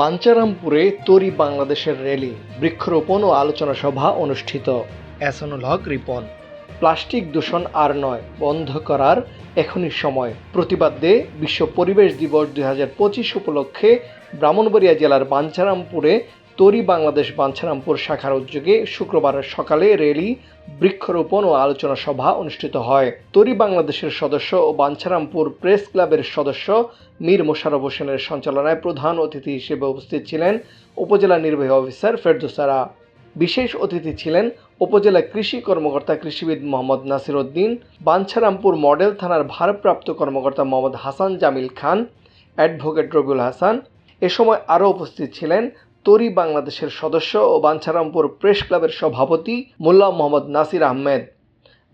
বাঞ্চারামপুরে তরি বাংলাদেশের র্যালি বৃক্ষরোপণ ও আলোচনা সভা অনুষ্ঠিত। এসনুল হক রিপন। প্লাস্টিক দূষণ আর নয় বন্ধ করার এখনই সময়। প্রতিবাদে বিশ্ব পরিবেশ দিবস দুই হাজার পঁচিশ উপলক্ষে ব্রাহ্মণবাড়িয়া জেলার বাঞ্চারামপুরে তরি বাংলাদেশ বাঞ্ছারামপুর শাখার উদ্যোগে শুক্রবার সকালে র্যালি বৃক্ষরোপণ ও আলোচনা সভা অনুষ্ঠিত হয়। তরি বাংলাদেশের সদস্য ও বাঞ্ছারামপুর প্রেস ক্লাবের সদস্য মীর মোশাররফ হোসেনের সঞ্চালনায় প্রধান অতিথি হিসেবে উপস্থিত ছিলেন উপজেলা নির্বাহী অফিসার ফেরদুসারা বিশেষ অতিথি ছিলেন উপজেলা কৃষি কর্মকর্তা কৃষিবিদ মোহাম্মদ নাসির উদ্দিন, বাঞ্ছারামপুর মডেল থানার ভারপ্রাপ্ত কর্মকর্তা মোহাম্মদ হাসান জামিল খান, অ্যাডভোকেট রবিউল হাসান। এ সময় আরও উপস্থিত ছিলেন তরি বাংলাদেশের সদস্য ও বাঞ্ছারামপুর প্রেস ক্লাবের সভাপতি মোল্লা মোহাম্মদ নাসির আহমেদ।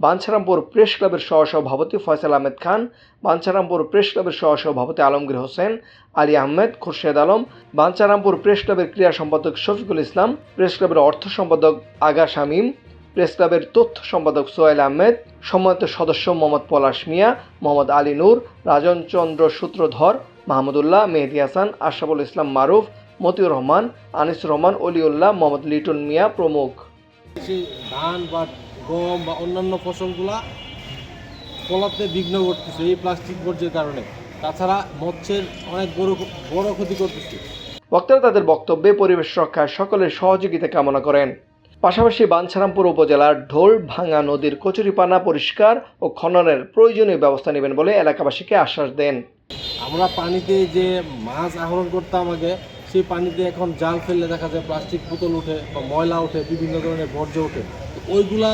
বাঞ্ছারামপুর প্রেস ক্লাবের সহসভাপতি ফয়সাল আহমেদ খান, বাঞ্ছারামপুর প্রেস ক্লাবের সহসভাপতি আলমগীর হোসেন, আলী আহমেদ, খুরশেদ আলম, বাঞ্ছারামপুর প্রেস ক্লাবের ক্রীড়া সম্পাদক শফিকুল ইসলাম, প্রেস ক্লাবের অর্থ সম্পাদক আগা শামীম, প্রেস ক্লাবের তথ্য সম্পাদক সোহেল আহমেদ, সম্মানিত সদস্য মোহাম্মদ পলাশ মিয়া, মোহাম্মদ আলী নূর, রাজন চন্দ্র সূত্রধর মাহমুদুল্লাহ মেহেদি হাসান, আশরাফুল ইসলাম মারুফ মতিউর রহমান আনিসুর রহমান অলিউল্লাহ মোহাম্মদ লিটন মিয়া প্রমুখ। সেই ধান বা গম বা অন্যান্য ফসলগুলা ফলাতে বিঘ্ন ঘটতেছে এই প্লাস্টিক বর্জ্যের কারণে। তাছাড়া মৎস্যের অনেক বড় বড় ক্ষতি করতেছে। বক্তারা তাদের বক্তব্যে পরিবেশ রক্ষায় সকলের সহযোগিতা কামনা করেন। পাশাপাশি বাঞ্ছারামপুর উপজেলার ঢোল ভাঙা নদীর কচুরিপানা পরিষ্কার ও খননের প্রয়োজনীয় ব্যবস্থা নেবেন বলে এলাকাবাসীকে আশ্বাস দেন। আমরা পানিতে যে মাছ আহরণ করতাম আগে সেই পানিতে এখন জাল ফেললে দেখা যায় প্লাস্টিক বোতল উঠে বা ময়লা ওঠে, বিভিন্ন ধরনের বর্জ্য উঠে তো ওইগুলা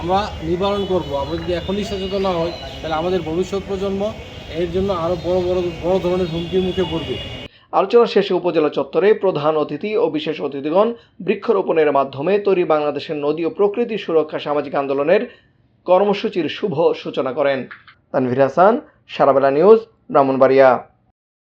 আমরা নিবারণ করব। আমরা যদি এখনই সচেতন না হই, তাহলে আমাদের ভবিষ্যৎ প্রজন্ম এর জন্য আরও বড় বড় বড় ধরনের হুমকির মুখে পড়বে। আলোচনা শেষে উপজেলা চত্বরে প্রধান অতিথি ও বিশেষ অতিথিগণ বৃক্ষরোপণের মাধ্যমে তৈরি বাংলাদেশের নদী ও প্রকৃতি সুরক্ষা সামাজিক আন্দোলনের কর্মসূচির শুভ সূচনা করেন। তানভীর হাসান, সারাবেলা নিউজ, ব্রাহ্মণবাড়িয়া।